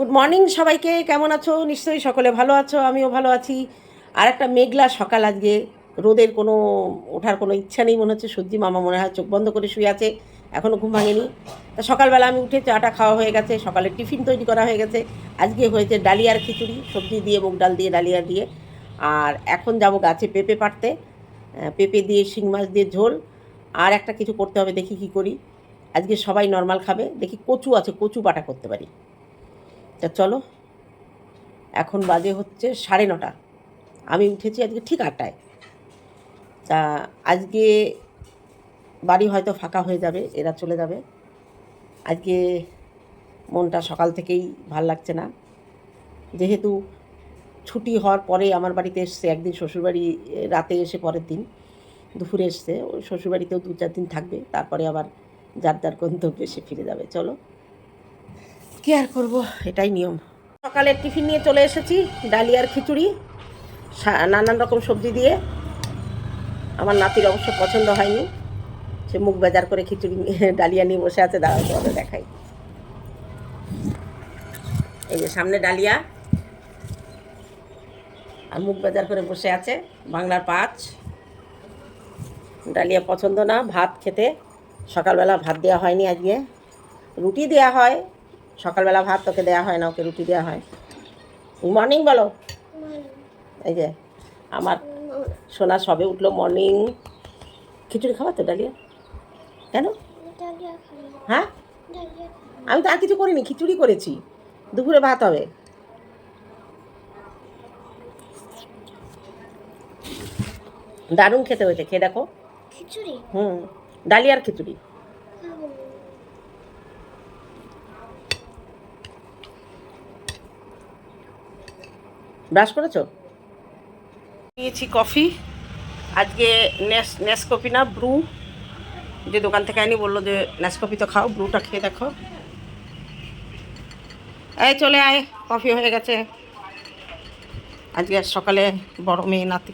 Good morning সবাইকে, কেমন আছো? নিশ্চয়ই সকলে ভালো আছো, আমিও ভালো আছি। আর একটা মেঘলা সকাল আজকে। রোদের কোনো, ওঠার কোনো ইচ্ছা নেই মনে হচ্ছে। সূর্যি মামা মনে হয় চোখ বন্ধ করে শুয়ে আছে এখনও ঘুম ভাঙেনি। তা সকালবেলা আমি উঠে চাটা খাওয়া হয়ে গেছে, সকালে টিফিন তৈরি করা হয়ে গেছে। আজকে হয়েছে ডালিয়ার খিচুড়ি, সবজি দিয়ে, মুগ ডাল দিয়ে, ডালিয়া দিয়ে। আর এখন যাব গাছে পেঁপে পাড়তে। পেঁপে দিয়ে, শিং মাছ দিয়ে ঝোল। আর একটা কিছু করতে হবে, দেখি কি করি। আজকে সবাই নর্মাল খাবে, দেখি কচু আছে, কচু বাটা করতে পারি। তা চলো। এখন বাজে হচ্ছে সাড়ে নটা। আমি উঠেছি আজকে ঠিক আটটায়। তা আজকে বাড়ি হয়তো ফাঁকা হয়ে যাবে, এরা চলে যাবে। আজকে মনটা সকাল থেকেই ভালো লাগছে না। যেহেতু ছুটি হওয়ার পরে আমার বাড়িতে এসছে, একদিন শ্বশুরবাড়ি রাতে এসে পরের দিন। দুপুরে এসছে, ওই শ্বশুরবাড়িতেও দু চার দিন থাকবে, তারপরে আবার যার যার গন্তব্যে সে ফিরে যাবে। চলো। কি আর করব? এটাই নিয়ম। সকালের টিফিন নিয়ে চলে এসেছি, ডালিয়ার খিচুড়ি নানান রকম সবজি দিয়ে। আমার নাতির অবশ্য পছন্দ হয়নি। সে মুখ বেজার করে খিচুড়ি ডালিয়া নিয়ে বসে আছে, দাঁড়াও তোমাদের দেখাই। এই যে সামনে ডালিয়া। আর মুখ বেজার করে বসে আছে, বাংলার পাঁচ। ডালিয়া পছন্দ না, ভাত খেতে। সকালবেলা ভাত দেওয়া হয়নি আজকে। রুটি দেওয়া হয় সকালবেলা ভাত তোকে দেওয়া হয় না ওকে রুটি দেওয়া হয়। মর্নিং বলো। এই যে আমার সোনা সবে উঠল মর্নিং খিচুড়ি খাওয়া তো ডালিয়া? কেন? হ্যাঁ? আমি তো আর কিছু করিনি খিচুড়ি করেছি। দুপুরে ভাত হবে। দারুণ খেতে হয়েছে খেয়ে দেখো। খিচুড়ি? হুম ডালিয়ার খিচুড়ি। ব্রাশ করেছ? নিয়েছি কফি। আজকে নেস নেসকফি না ব্রু। যে দোকান থেকে আনি বলল যে নেসকফি তো খাও ব্রুটা খেয়ে দেখো। এই চলে আয় কফি হয়ে গেছে। আজকে আর সকালে বড় মেয়ে নাতি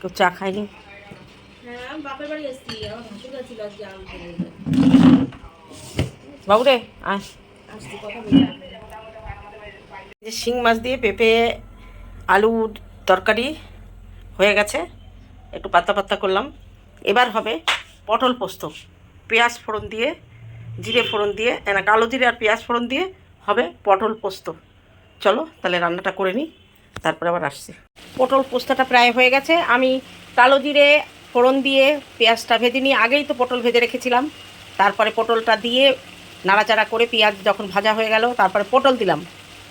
কেউ চা খায়নি। বাবু রে আয়। যে শিং মাছ দিয়ে পেঁপে আলুর তরকারি হয়ে গেছে। একটু পাতা পাতা করলাম। এবার হবে পটল পোস্ত। পেঁয়াজ ফোড়ন দিয়ে, জিরে ফোড়ন দিয়ে না, কালো জিরে আর পেঁয়াজ ফোড়ন দিয়ে হবে পটল পোস্ত। চলো, তাহলে রান্নাটা করে নিই। তারপরে আবার আসছি। পটল পোস্তটা প্রায় হয়ে গেছে। আমি কালো জিরে ফোড়ন দিয়ে পেঁয়াজটা ভেজে নিয়ে আগেই তো পটল ভেজে রেখেছিলাম। তারপরে পটলটা দিয়ে নাড়াচাড়া করে পেঁয়াজ যখন ভাজা হয়ে গেল, তারপরে পটল দিলাম।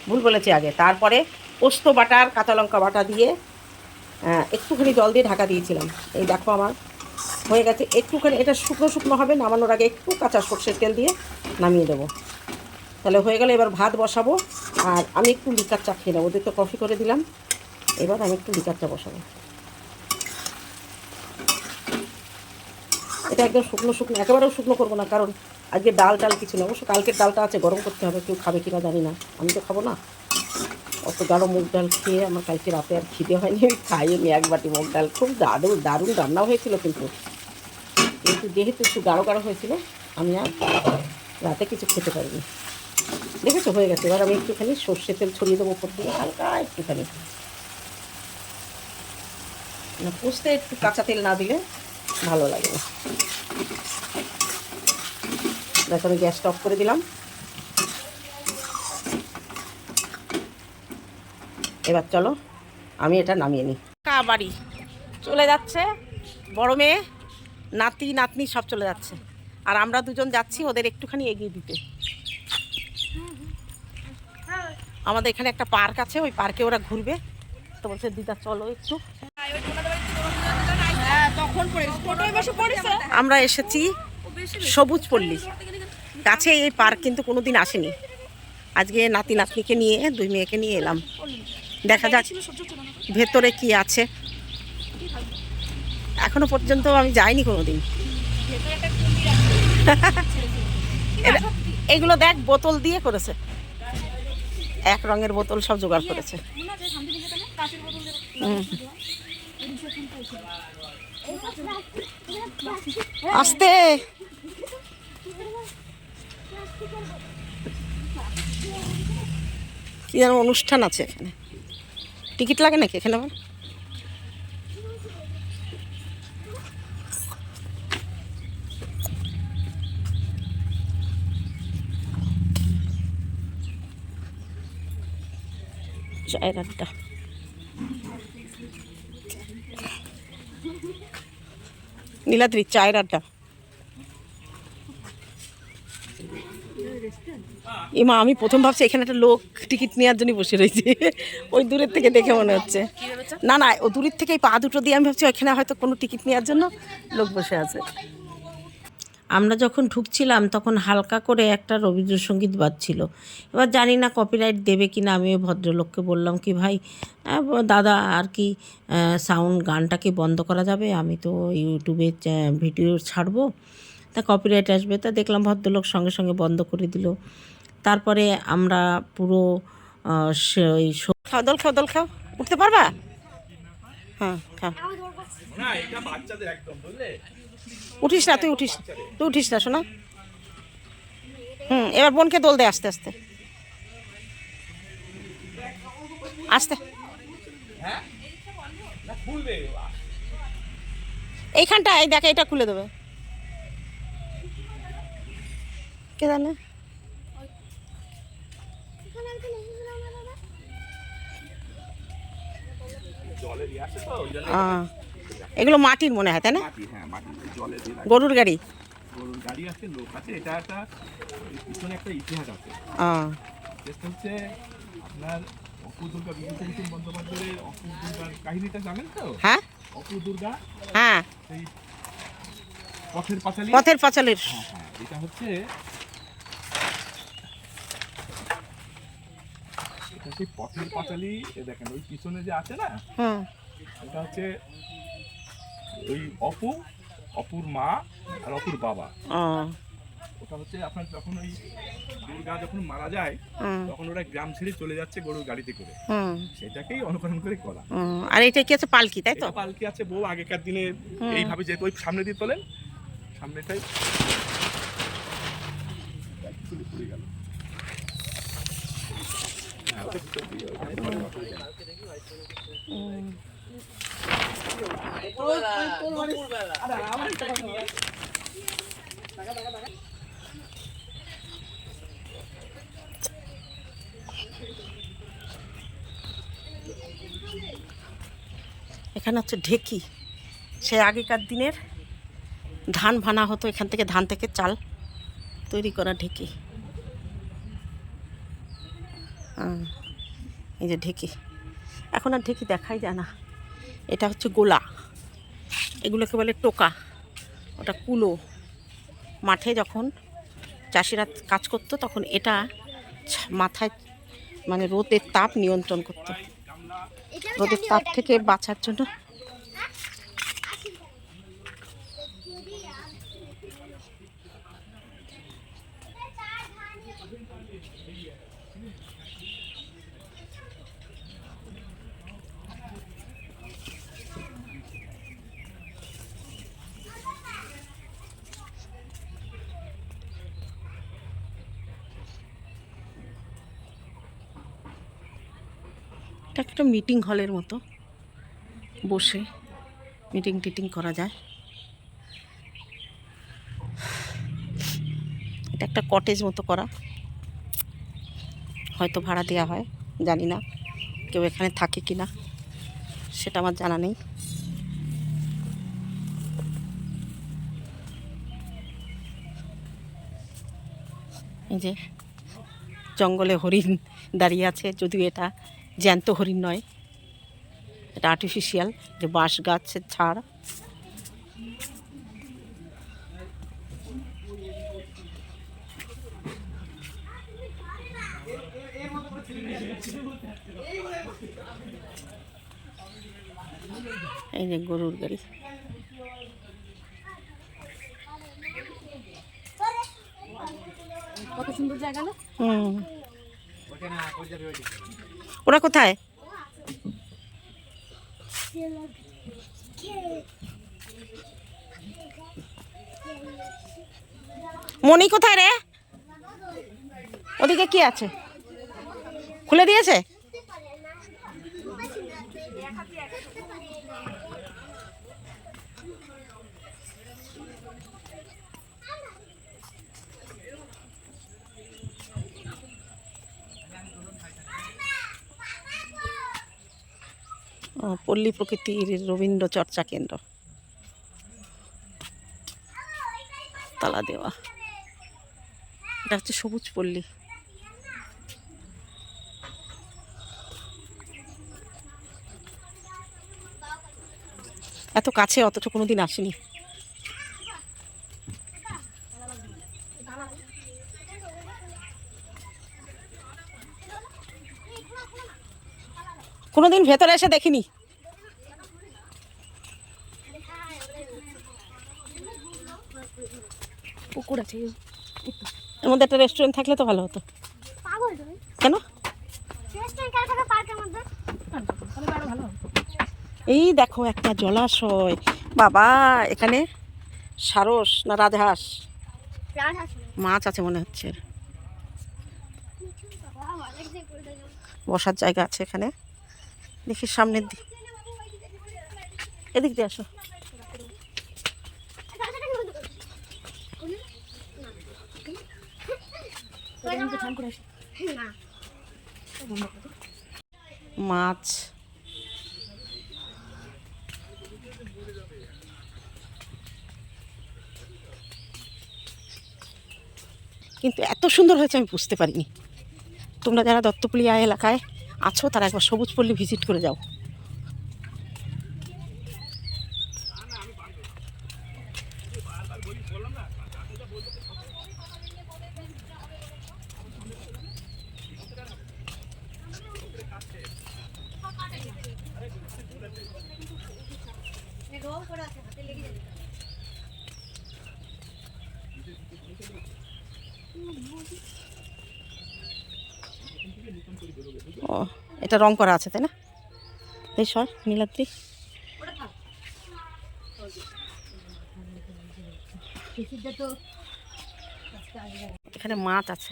ভুল বলেছি আগে। তারপরে পোস্ত বাটা আর কাঁচা লঙ্কা বাটা দিয়ে একটুখানি জল দিয়ে ঢাকা দিয়েছিলাম। এই দেখো আমার, হয়ে গেছে। একটুখানি, এটা শুকনো শুকনো হবে, নামানোর আগে একটু কাঁচা সর্ষের তেল দিয়ে নামিয়ে দেবো। তাহলে হয়ে গেলে, এবার ভাত বসাবো। আর আমি একটু লিকার চা খেয়ে নেব। ওদের তো কফি করে দিলাম। এবার আমি একটু লিকার চা বসাবো। এটা একদম শুকনো শুকনো, একেবারেও শুকনো করব না, কারণ আজকে ডাল টাল কিছু না অবশ্য কালকের ডালটা আছে, গরম করতে হবে, কেউ খাবে কিনা জানি না। আমি তো খাব না। অত গাঢ় মুগ ডাল খেয়ে আমার কালকে রাতে আর খিদে হয়নি, আমি খাইয়ে নি এক বাটি মুগ ডাল। খুব দারুণ দারুণ রান্না হয়েছিল কিন্তু। কিন্তু যেহেতু একটু গাঢ় গাঢ় হয়েছিল, আমি আর রাতে কিছু খেতে পারিনি। দেখেছ, হয়ে গেছে। এবার আমি একটুখানি সর্ষে তেল ছড়িয়ে দেবো দিয়ে, হালকা একটুখানি। না, পোস্তে একটু কাঁচা তেল না দিলে ভালো লাগে না। দেখো, আমি গ্যাসটা অফ করে দিলাম। এবার চলো আমি এটা নামিয়ে নিই। কা বাড়ি চলে যাচ্ছে বড় মেয়ে নাতি নাতনি সব চলে যাচ্ছে। আর আমরা দুজন যাচ্ছি ওদের একটুখানি এগিয়ে দিতে। আমাদের এখানে একটা পার্ক আছে ওই পার্কে ওরা ঘুরবে। তো বলছে দিদা চলো একটু। আমরা এসেছি সবুজ পল্লী। কাছে এই পার্ক কিন্তু কোনোদিন আসেনি। আজকে নাতি নাতনিকে নিয়ে দুই মেয়েকে নিয়ে এলাম। দেখা যাক ভেতরে কি আছে। এখনও পর্যন্ত আমি যাইনি কোনোদিন। এটা- এগুলো দেখ বোতল দিয়ে করেছে। এক রঙের বোতল সব জোগাড় করেছে। হুম। আস্তে। কি যেন অনুষ্ঠান আছে এখানে। টিকিট লাগে নাকি এখানে আবার? চায়ের আড্ডা নীলাদ্রি চায়ের আড্ডা ইমা আমি প্রথম ভাবছি এখানে একটা লোক টিকিট নেওয়ার জন্য বসে রয়েছে। ওই দূরের থেকে দেখে মনে হচ্ছে। না না, ও দূরের থেকে পা দুটো দিয়ে আমি ভাবছি ওইখানে হয়তো কোনো টিকিট নেওয়ার জন্য লোক বসে আছে। আমরা যখন ঢুকছিলাম, তখন হালকা করে একটা রবীন্দ্রসঙ্গীত বাজছিল। এবার জানি না কপিরাইট দেবে কি না আমি ভদ্রলোককে বললাম কি, ভাই দাদা, আর কি সাউন্ড গানটা কি বন্ধ করা যাবে? আমি তো ইউটিউবে ভিডিও ছাড়বো। তা কপিরাইট আসবে। তা দেখলাম ভদ্রলোক সঙ্গে সঙ্গে বন্ধ করে দিল। তারপরে আমরা পুরো ওই খাও, দল খাও দল খাও। উঠতে পারবা? হ্যাঁ খাও। উঠিস না, তুই উঠিস তুই উঠিস না, শোনা। হুম, এবার বোনকে দোল দে আস্তে আস্তে। আস্তে। এইখানটা এই দেখ এটা খুলে দেবে। কে জানে? এগুলো মাটির মনে হয় তাই না? হ্যাঁ। গরুর গাড়ি। গরুর গাড়ি আছে লোক আছে এটা একটা পিছনে একটা ইতিহাস আছে। চেষ্টা হচ্ছে আপনার অপু দুর্গা বিভূতিভূষণ বন্দ্যোপাধ্যায়ের অপু দুর্গার কাহিনীটা জানেন তো? হ্যাঁ। অপু দুর্গা হ্যাঁ। সেই পথের পাঁচালী। পথের পাঁচালের। হ্যাঁ এটা হচ্ছে সেই পথের পাঁচালী এ দেখেন ওই পিছনে যে আছে না এটা হচ্ছে ওই অপু অপুর মা আর অপুর বাবা। ওটা হচ্ছে আপনার যখন ওই দুর্গা যখন মারা যায় তখন ওরা গ্রাম ছেড়ে চলে যাচ্ছে গরুর গাড়িতে করে। সেটাকেই অনুকরণ করে করা। আর এটা কি আছে পালকি তাই তো? পালকি আছে বউ আগেকার দিনে এইভাবে যেহেতু ওই সামনে দিয়ে তোলেন সামনেটাই গেল হ্যাঁ, ওটা ভিতর দিয়ে ওখানে পরে অসুবিধা নেই। এখানে হচ্ছে ঢেকি। সে আগেকার দিনের ধান ভানা হতো, এখান থেকে ধান থেকে চাল তৈরি করা ঢেকি। এই যে ঢেকি। এখন আর ঢেকি দেখাই যায় না। এটা হচ্ছে গোলা। এগুলোকে বলে টোকা। ওটা কুলো। মাঠে যখন চাষিরা কাজ করতো, তখন এটা মাথায় মানে রোদের তাপ নিয়ন্ত্রণ করতো। রোদের তাপ থেকে বাঁচার জন্য। এটা একটা মিটিং হলের মতো। বসে মিটিং টিটিং করা যায়। এটা একটা কটেজ মতো করা। হয়তো ভাড়া দেওয়া হয়, জানি না কেউ এখানে থাকে কি না, সেটা আমার জানা নেই। এই যে জঙ্গলে হরিণ দাঁড়িয়ে আছে, যদিও এটা জ্যান্ত হরিণ নয়, এটা আর্টিফিশিয়াল যে বাঁশ গাছের ছাড়। এই যে গরুর গাড়ি। কত সুন্দর জায়গা না? হুম। ওরা কোথায়? মনি কোথায় রে? ওদিকে কি আছে? খুলে দিয়েছে? পল্লী প্রকৃতির রবীন্দ্র চর্চা কেন্দ্র। তালা দেওয়া। এটা হচ্ছে সবুজ পল্লী। এত কাছে অথচ কোনো কোনোদিন আসেনি। কোনোদিন ভেতরে এসে দেখিনি। পুকুর আছে। এর মধ্যে একটা রেস্টুরেন্ট থাকলে তো ভালো হতো। কেন? রেস্টুরেন্ট কার থাকে পার্কের মধ্যে? এই দেখো একটা জলাশয়। বাবা, এখানে সারস না রাজহাঁস? মাছ আছে মনে হচ্ছে। বসার জায়গা আছে এখানে। দেখি সামনের দিক এদিক দিয়ে আসো। মাছ কিন্তু এত সুন্দর হয়েছে আমি বুঝতে পারিনি। তোমরা যারা দত্তপল্লিয়া এলাকায় আছো, তারা একবার সবুজ পল্লী ভিজিট করে যাও ও এটা রং করা আছে, তাই না? এই সর নীলাদ্রি। এখানে মাছ আছে।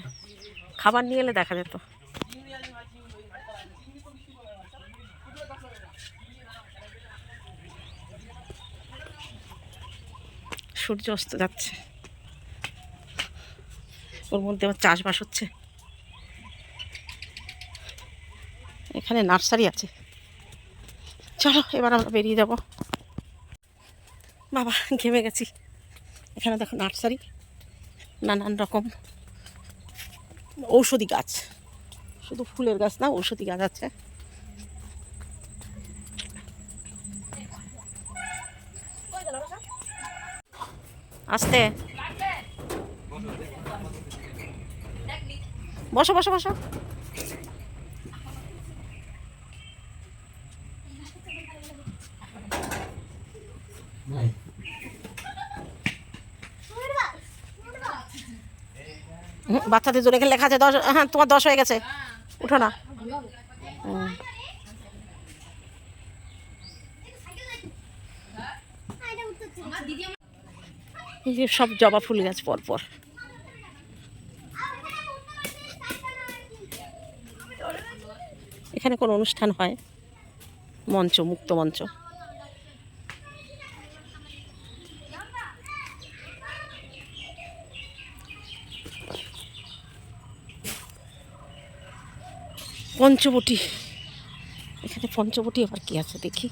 খাবার নিয়ে এলে দেখা যেত। সূর্য অস্ত যাচ্ছে। ওর মধ্যে আবার চাষবাস হচ্ছে। এখানে নার্সারি আছে। চলো, এবার আমরা বেরিয়ে যাব। বাবা, ঘেমে গেছি। এখানে দেখো নার্সারি। নানান রকম ঔষধি গাছ। শুধু ফুলের গাছ না, ঔষধি গাছ আছে। আসতে। বসো বসো বসো। বাচ্চাদের জন্য এখানে লেখা আছে, দশ হ্যাঁ তোমার দশ হয়ে গেছে। উঠো না। সব জবা ফুল গাছ পরপর। এখানে কোনো অনুষ্ঠান হয়? মঞ্চ, মুক্ত মঞ্চ। পঞ্চবটি। এখানে পঞ্চবটি আবার কি আছে দেখি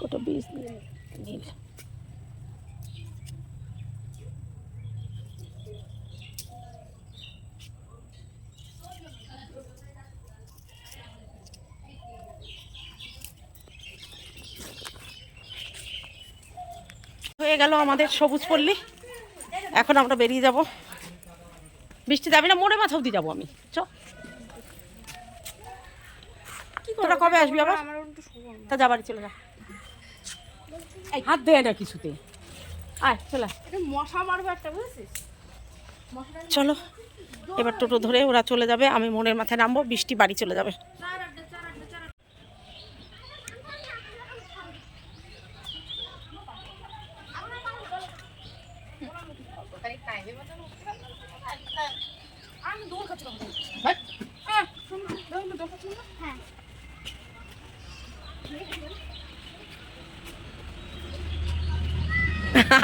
কত বীজ নীল হয়ে গেল আমাদের সবুজ পল্লী। এখন আমরা বেরিয়ে যাব। বৃষ্টি যাবি না মোড়ে মাথা অব্দি যাব আমি। চ। তোরা কবে আসবি আবার? তা যাবারই চলে যা। হাত দেয় না কিছুতে। আয় চলে মশা মারবে একটা বুঝেছিস? চলো এবার টোটো ধরে ওরা চলে যাবে আমি মনের মাথায় নামবো বৃষ্টি বাড়ি চলে যাবে।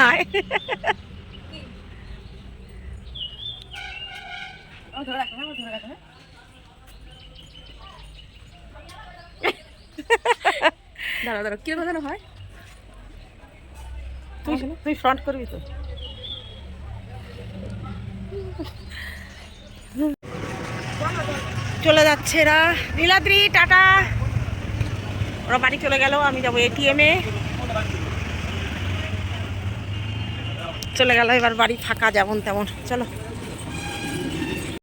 আয় দাঁড়া দাঁড়া কীরকম যেন হয়? তুই তুই ফ্রন্ট করবি তো। চলে যাচ্ছে এরা। নীলাদ্রি টাটা। ওরা বাড়ি চলে গেল আমি যাব এটিএমে চলে গেল এবার বাড়ি ফাঁকা যেমন তেমন। চলো।